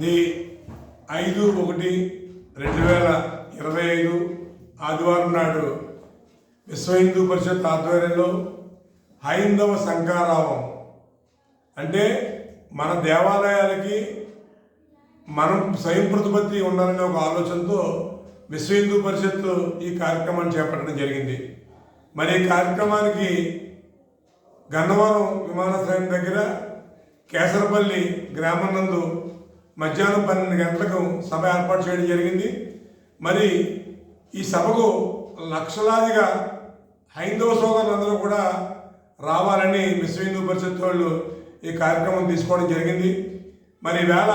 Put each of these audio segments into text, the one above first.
The ఐదు ఒకటి రెండు వేల ఇరవై ఐదు ఆదివారం నాడు విశ్వ హిందూ పరిషత్ ఆధ్వర్యంలో హైందవ సంఘారావం. అంటే మన దేవాలయాలకి మనం స్వయం ప్రతిపత్తి ఉండాలనే ఒక ఆలోచనతో విశ్వ హిందూ పరిషత్ ఈ కార్యక్రమాన్ని చేపట్టడం జరిగింది. మరి ఈ కార్యక్రమానికి గన్నవరం విమానాశ్రయం దగ్గర కేసరపల్లి గ్రామం నందు మధ్యాహ్నం పన్నెండు గంటలకు సభ ఏర్పాటు చేయడం జరిగింది. మరి ఈ సభకు లక్షలాదిగా హైందవ సోదరులందరూ కూడా రావాలని విశ్వ హిందూ పరిషత్ వాళ్ళు ఈ కార్యక్రమం తీసుకోవడం జరిగింది. మరి ఈవేళ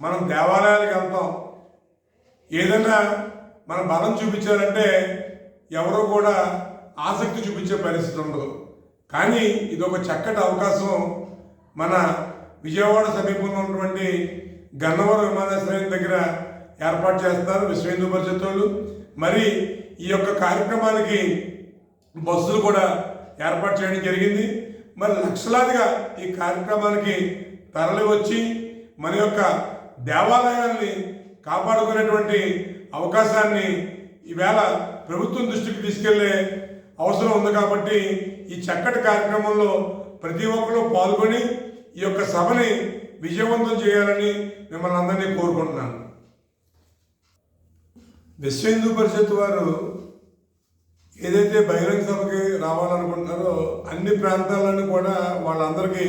మనం దేవాలయాలకు వెళ్తాం. ఏదైనా మన బలం చూపించాలంటే ఎవరో కూడా ఆసక్తి చూపించే పరిస్థితి ఉండదు. కానీ ఇది ఒక చక్కటి అవకాశం. మన విజయవాడ సమీపంలో ఉన్నటువంటి గన్నవరం విమానాశ్రయం దగ్గర ఏర్పాటు చేస్తారు విశ్వ హిందూ పరిషత్ వాళ్ళు మరి ఈ యొక్క కార్యక్రమానికి బస్సులు కూడా ఏర్పాటు చేయడం జరిగింది. మరి లక్షలాదిగా ఈ కార్యక్రమానికి తరలి వచ్చి మన యొక్క దేవాలయాల్ని కాపాడుకునేటువంటి అవకాశాన్ని ఈవేళ ప్రభుత్వం దృష్టికి తీసుకెళ్ళే అవసరం ఉంది కాబట్టి ఈ చక్కటి కార్యక్రమంలో ప్రతి ఒక్కరూ పాల్గొని ఈ యొక్క సభని విజయవంతం చేయాలని మిమ్మల్ని అందరినీ కోరుకుంటున్నాను. విశ్వ హిందూ పరిషత్ వారు ఏదైతే బహిరంగ సభకి రావాలనుకుంటున్నారో అన్ని ప్రాంతాలను కూడా వాళ్ళందరికీ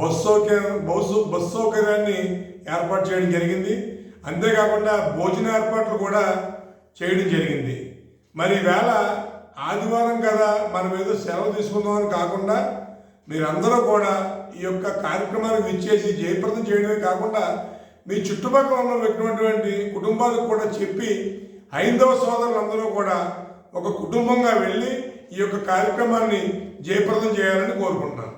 బస్ సౌకర్యం బస్సు బస్ సౌకర్యాన్ని ఏర్పాటు చేయడం జరిగింది. అంతేకాకుండా భోజన ఏర్పాట్లు కూడా చేయడం జరిగింది. మరి వేళ ఆదివారం కదా మనం ఏదో సెలవు తీసుకుందామని కాకుండా మీరందరూ కూడా ఈ యొక్క కార్యక్రమానికి విచ్చేసి జయప్రదం చేయడమే కాకుండా మీ చుట్టుపక్కల ఉన్నటువంటి కుటుంబాలకు కూడా చెప్పి హైందవ సోదరులందరూ కూడా ఒక కుటుంబంగా వెళ్ళి ఈ యొక్క కార్యక్రమాన్ని జయప్రదం చేయాలని కోరుకుంటున్నాను.